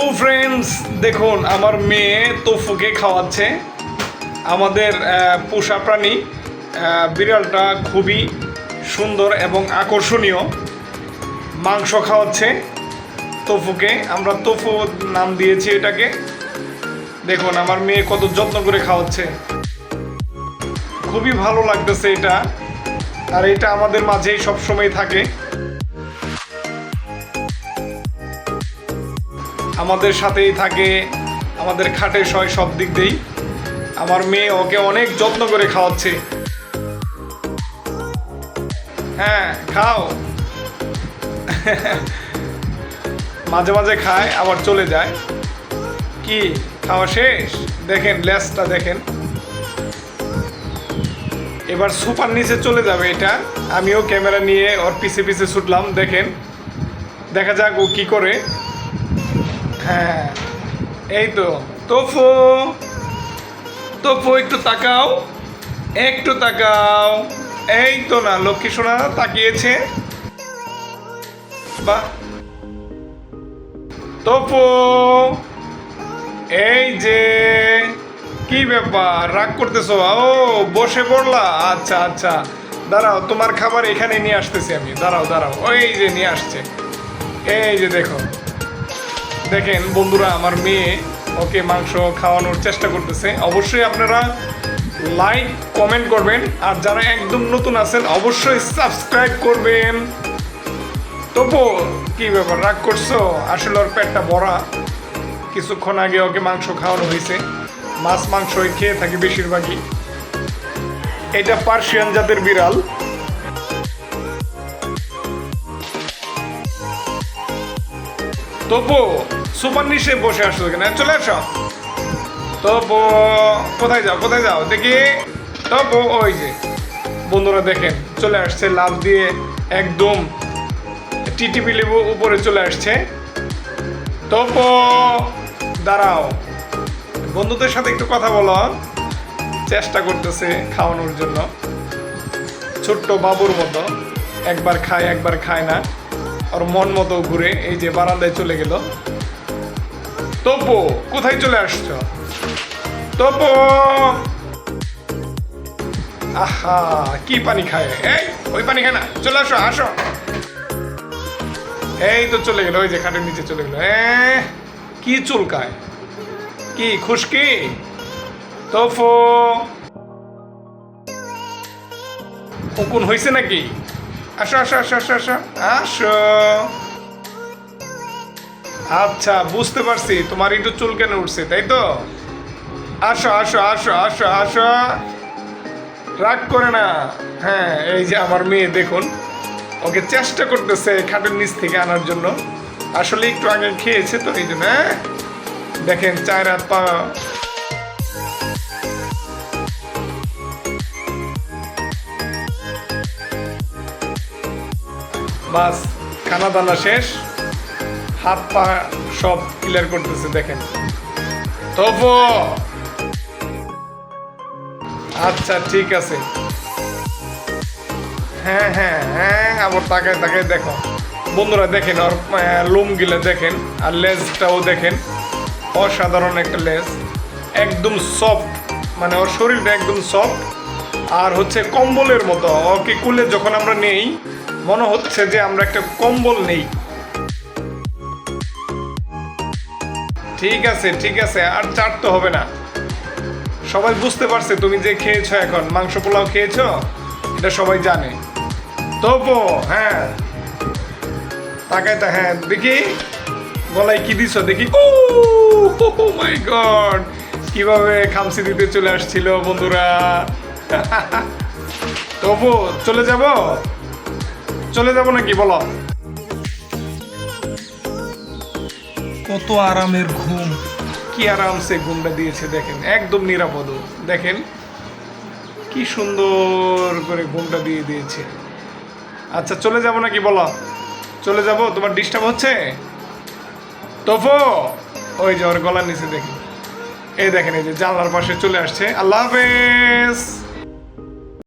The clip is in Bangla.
ফ্রেন্ডস দেখুন, আমার মেয়ে তোফুকে খাওয়াচ্ছে। আমাদের পোষা প্রাণী বিড়ালটা খুবই সুন্দর এবং আকর্ষণীয়। মাংস খাওয়াচ্ছে তোফুকে। আমরা তোফু নাম দিয়েছি এটাকে। দেখুন, আমার মেয়ে কত যত্ন করে খাওয়াচ্ছে। খুবই ভালো লাগতেছে এটা। আর এটা আমাদের মাঝেই সবসময় থাকে। আমাদের সাথেই থাকে, আমাদের খাটে সয় সব দিক দিয়েই। আমার মেয়ে ওকে অনেক যত্ন করে খাওয়াচ্ছে। হ্যাঁ খাও। মাঝে মাঝে খায়, আবার চলে যায়। কি, খাওয়া শেষ? দেখেন লেসটা দেখেন। এবার সুপার নিচে চলে যাবে এটা। আমিও ক্যামেরা নিয়ে ওর পিছে পিছে ছুটলাম, দেখেন। দেখা যাক ও কী করে। হ্যাঁ। এই তো, তোফু। তোফু, একটু তাকাও। একটু তাকাও। এই তো না, লক্ষ্মী সোনা তাকিয়েছে। বাহ তোফু, এই যে, কি ব্যাপার? রাগ করতেছো? ও, বসে পড়লা? আচ্ছা আচ্ছা। দাঁড়াও, তোমার খাবার এখানে নিয়ে আসতেছি আমি। দাঁড়াও দাঁড়াও। ওই যে নিয়ে আসছে। এই যে দেখো। দেখেন বন্ধুরা, আমার মেয়ে ওকে মাংস খাওয়ানোর চেষ্টা করতেছে। অবশ্যই আপনারা লাইক কমেন্ট করবেন। আর যারা একদম নতুন আছেন, অবশ্যই সাবস্ক্রাইব করবেন। তবু কি ব্যাপার, রাগ করছ? আসলে ওর পেটটা ভরা। কিছুক্ষণ আগে ওকে মাংস খাওয়ানো হয়েছে। মাছ, মাংসই খেয়ে থাকে বেশিরভাগই। এটা পার্সিয়ান জাতের বিড়াল। তবু সুপার নিচে বসে আসছো কেন চলে আসো। তবু, কোথায় যাও কোথায় যাও? দেখি। তবু, ওই যে, বন্ধুরা দেখেন, চলে আসছে লাভ দিয়ে একদম টিটিপি লেবু উপরে চলে আসছে। তবু, দাঁড়াও। বন্ধুদের সাথে একটু কথা বলো। চেষ্টা করতেছে খাওয়ানোর জন্য। ছোট্ট বাবুর মতো। একবার খায় একবার খায় না। ওর মন মতো ঘুরে এই যে বারান্দায় চলে গেল। তপু, কোথায় চলে আসছো? তপু! আহা, কি পানি খায়? এই, ওই পানি খায় না। চলে আসো আসো। এই তো চলে গেলো, ওই যে খাটের নিচে চলে গেল। কি চুলকায়? কি, খুশকি? তফু উকুন হয়েছে নাকি? আসো আসো আসো আসো আসো। আসো। আচ্ছা বুঝতে পারছি। তোমার একটু চুল কেন উঠছে তাই তো? আসো আসো আসো আসো আসো। রাগ করে না। হ্যাঁ এই যে আমার মেয়ে, দেখুন। ওকে চেষ্টা করতেছে খাটের নিচ থেকে আনার জন্য। আসলে একটু আগে খেয়েছে তো, এই জন্য হ্যাঁ? দেখেন চার হাত পা। বাস, খানা দানা শেষ। হাত পা সব ক্লিয়ার করতেছে, দেখেন। তবু! আচ্ছা ঠিক আছে। হ্যাঁ হ্যাঁ হ্যাঁ আবার তাকায় তাকায় দেখো। বন্ধুরা, দেখেন ওর লোম গিলে দেখেন, আর লেজটাও দেখেন। অসাধারণ একটা লেজ। একদম সফট মানে ওর শরীরটা একদম সফট আর হচ্ছে কম্বলের মতো, ওকে কুলে যখন আমরা নেই, মনে হচ্ছে যে আমরা একটা কম্বল নেই। ঠিক আছে ঠিক আছে, আর চাটতে হবে না। সবাই বুঝতে পারছে তুমি যে খেয়েছো এখন। মাংস পোলাও খেয়েছো? এটা সবাই জানে। তবু হ্যাঁ। তাকায় তা হ্যাঁ দেখি। গলায় কি দিছো? দেখি। ও মাই গড কীভাবে খামসি দিতে চলে আসছিল বন্ধুরা? তবু চলে যাব? চলে যাব নাকি? বলো। কত আরামের ঘুম। কি আরামসে ঘুমটা দিয়েছে দেখেন, একদম নিরাপদ দেখেন, কি সুন্দর করে ঘুমটা দিয়ে দিয়েছে। আচ্ছা চলে যাব নাকি বলো? চলে যাব? তোমার ডিস্টার্ব হচ্ছে? তোফো! ওই যে ওর গলার নিচে দেখেন। এই দেখেন, এই যে জানলার পাশে চলে আসছে। আল্লাহ হাফেজ!